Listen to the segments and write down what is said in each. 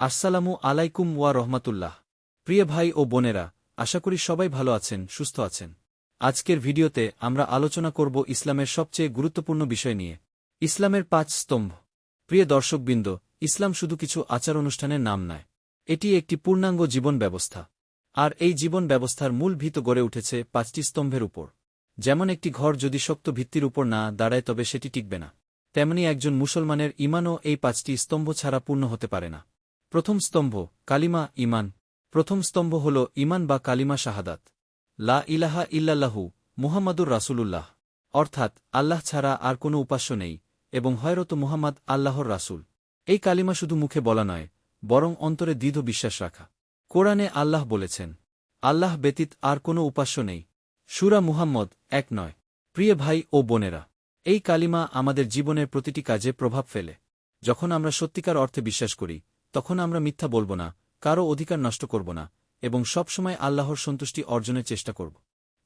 আসসালামু আলাইকুম ওয়া রহমাতুল্লাহ। প্রিয় ভাই ও বোনেরা, আশা করি সবাই ভালো আছেন, সুস্থ আছেন। আজকের ভিডিওতে আমরা আলোচনা করব ইসলামের সবচেয়ে গুরুত্বপূর্ণ বিষয় নিয়ে। ইসলামের পাঁচ স্তম্ভ। প্রিয় দর্শকবৃন্দ, ইসলাম শুধু কিছু আচার অনুষ্ঠানের নাম নয়। এটি একটি পূর্ণাঙ্গ জীবন ব্যবস্থা। আর এই জীবন ব্যবস্থার মূল ভিত গড়ে উঠেছে পাঁচটি স্তম্ভের উপর। যেমন একটি ঘর যদি শক্ত ভিত্তির উপর না দাঁড়ায় তবে সেটি টিকবে না। তেমনি একজন মুসলমানের ইমানও এই পাঁচটি স্তম্ভ ছাড়া পূর্ণ হতে পারে না। প্রথম স্তম্ভ, কালিমা ইমান প্রথম স্তম্ভ হল ইমান বা কালিমা শাহাদাত। লা ইলাহা ইল্লাল্লাহু মুহাম্মাদুর রাসূলুল্লাহ। অর্থাৎ, আল্লাহ ছাড়া আর কোনো উপাস্য নেই, এবং হয়রত মুহাম্মদ আল্লাহর রাসূল। এই কালিমা শুধু মুখে বলা নয়, বরং অন্তরে দৃঢ় বিশ্বাস রাখা। কোরআনে আল্লাহ বলেছেন, আল্লাহ ব্যতীত আর কোনো উপাস্য নেই। সুরা মুহাম্মদ এক নয়। প্রিয় ভাই ও বোনেরা, এই কালিমা আমাদের জীবনের প্রতিটি কাজে প্রভাব ফেলে। যখন আমরা সত্যিকার অর্থে বিশ্বাস করি তখন আমরা মিথ্যা বলব না কারও অধিকার নষ্ট করব না, এবং সবসময় আল্লাহর সন্তুষ্টি অর্জনের চেষ্টা করব।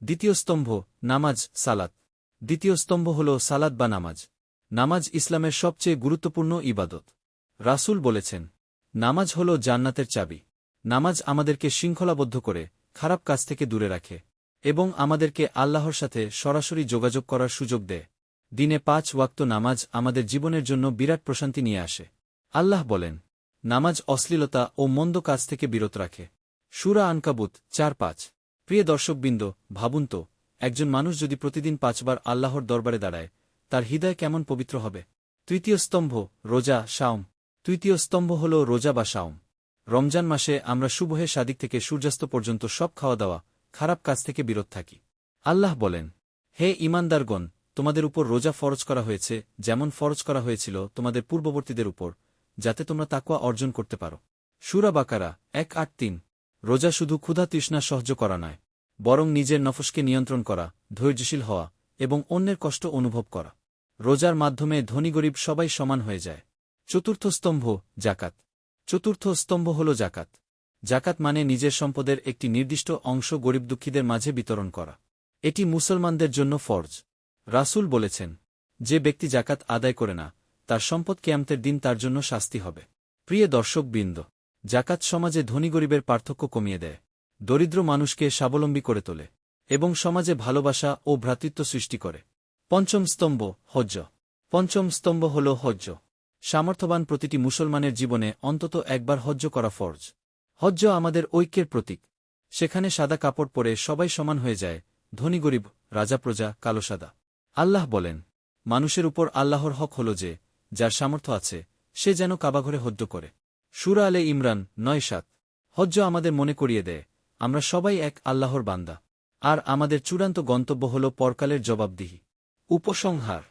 দ্বিতীয় স্তম্ভ, নামাজ, সালাত। দ্বিতীয় স্তম্ভ হল সালাদ বা নামাজ। নামাজ ইসলামের সবচেয়ে গুরুত্বপূর্ণ ইবাদত। রাসূল বলেছেন, নামাজ হল জান্নাতের চাবি। নামাজ আমাদেরকে শৃঙ্খলাবদ্ধ করে, খারাপ কাজ থেকে দূরে রাখে, এবং আমাদেরকে আল্লাহর সাথে সরাসরি যোগাযোগ করার সুযোগ দেয়। দিনে পাঁচ ওয়াক্ত নামাজ আমাদের জীবনের জন্য বিরাট প্রশান্তি নিয়ে আসে। আল্লাহ বলেন নামাজ অশ্লীলতা ও মন্দ কাজ থেকে বিরত রাখে। সুরা আনকাবুত চার পাঁচ। প্রিয় দর্শকবৃন্দ, ভাবুন তো, একজন মানুষ যদি প্রতিদিন পাঁচবার আল্লাহর দরবারে দাঁড়ায়, তার হৃদয় কেমন পবিত্র হবে? তৃতীয় স্তম্ভ, রোজা, শাওম। তৃতীয় স্তম্ভ হল রোজা বা শাওম। রমজান মাসে আমরা শুভহে সাদিক থেকে সূর্যাস্ত পর্যন্ত সব খাওয়া দাওয়া খারাপ কাজ থেকে বিরত থাকি। আল্লাহ বলেন, হে ইমানদারগণ তোমাদের উপর রোজা ফরজ করা হয়েছে, যেমন ফরজ করা হয়েছিল তোমাদের পূর্ববর্তীদের উপর। যাতে তোমরা তাকুয়া অর্জন করতে পারো। সুরা বাকারা, এক আট তিন। রোজা শুধু ক্ষুধা তৃষ্ণা সহ্য করা নয়, বরং নিজের নফসকে নিয়ন্ত্রণ করা, ধৈর্যশীল হওয়া, এবং অন্যের কষ্ট অনুভব করা। রোজার মাধ্যমে ধনী গরিব সবাই সমান হয়ে যায়। চতুর্থ স্তম্ভ জাকাত চতুর্থ স্তম্ভ হল জাকাত জাকাত মানে নিজের সম্পদের একটি নির্দিষ্ট অংশ গরিব দুঃখীদের মাঝে বিতরণ করা। এটি মুসলমানদের জন্য ফরজ। রাসূল বলেছেন, যে ব্যক্তি জাকাত আদায় করে না তার সম্পদ কেয়ামতের দিন তার জন্য শাস্তি হবে। প্রিয় দর্শকবৃন্দ, জাকাত সমাজে ধনী গরিবের পার্থক্য কমিয়ে দেয়, দরিদ্র মানুষকে স্বাবলম্বী করে তোলে এবং সমাজে ভালোবাসা ও ভ্রাতৃত্ব সৃষ্টি করে। পঞ্চম স্তম্ভ, হজ্জ। পঞ্চম স্তম্ভ হল হজ্জ। সামর্থ্যবান প্রতিটি মুসলমানের জীবনে অন্তত একবার হজ্জ করা ফরজ। হজ্জ আমাদের ঐক্যের প্রতীক। সেখানে সাদা কাপড় পরে সবাই সমান হয়ে যায়, ধনী গরিব, রাজা প্রজা, কালো সাদা। আল্লাহ বলেন, মানুষের উপর আল্লাহর হক হল যে যার সামর্থ্য আছে, সে যেন কাবাঘরে হজ্জ করে। সুরা আলে ইমরান নয় সাত। হজ্জ আমাদের মনে করিয়ে দেয়, আমরা সবাই এক আল্লাহর বান্দা। আর আমাদের চূড়ান্ত গন্তব্য হল পরকালের জবাবদিহি। উপসংহার।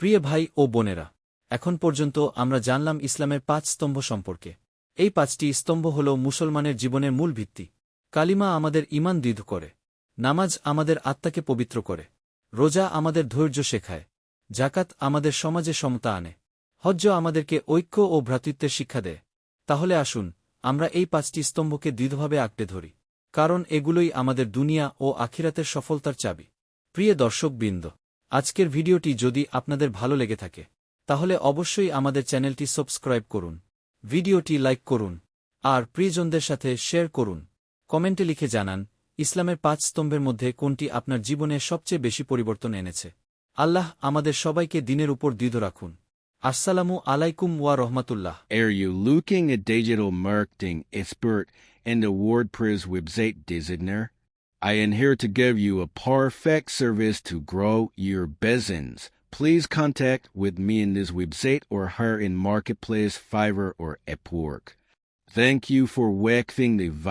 প্রিয় ভাই ও বোনেরা, এখন পর্যন্ত আমরা জানলাম ইসলামের পাঁচ স্তম্ভ সম্পর্কে। এই পাঁচটি স্তম্ভ হল মুসলমানের জীবনের মূল ভিত্তি। কালিমা আমাদের ইমান দৃঢ় করে। নামাজ আমাদের আত্মাকে পবিত্র করে। রোজা আমাদের ধৈর্য শেখায়। জাকাত আমাদের সমাজে সমতা আনে। হজ্জ আমাদেরকে ঐক্য ও ভ্রাতৃত্বের শিক্ষা দেয়। তাহলে আসুন, আমরা এই পাঁচটি স্তম্ভকে দৃঢ়ভাবে আঁকড়ে ধরি, কারণ এগুলোই আমাদের দুনিয়া ও আখিরাতের সফলতার চাবি। প্রিয় দর্শকবৃন্দ, আজকের ভিডিওটি যদি আপনাদের ভালো লেগে থাকে, তাহলে অবশ্যই আমাদের চ্যানেলটি সাবস্ক্রাইব করুন, ভিডিওটি লাইক করুন, আর প্রিয়জনদের সাথে শেয়ার করুন। কমেন্টে লিখে জানান, ইসলামের পাঁচ স্তম্ভের মধ্যে কোনটি আপনার জীবনে সবচেয়ে বেশি পরিবর্তন এনেছে। আল্লাহ আমাদের সবাইকে দিনের উপর দৃঢ় রাখুন। Assalamu alaikum wa rahmatullah. Are you looking at digital marketing expert and the WordPress website designer? I am here to give you a perfect service to grow your business. Please contact with me in this website or her in Marketplace, Fiverr, or Upwork. Thank you for waxing the video.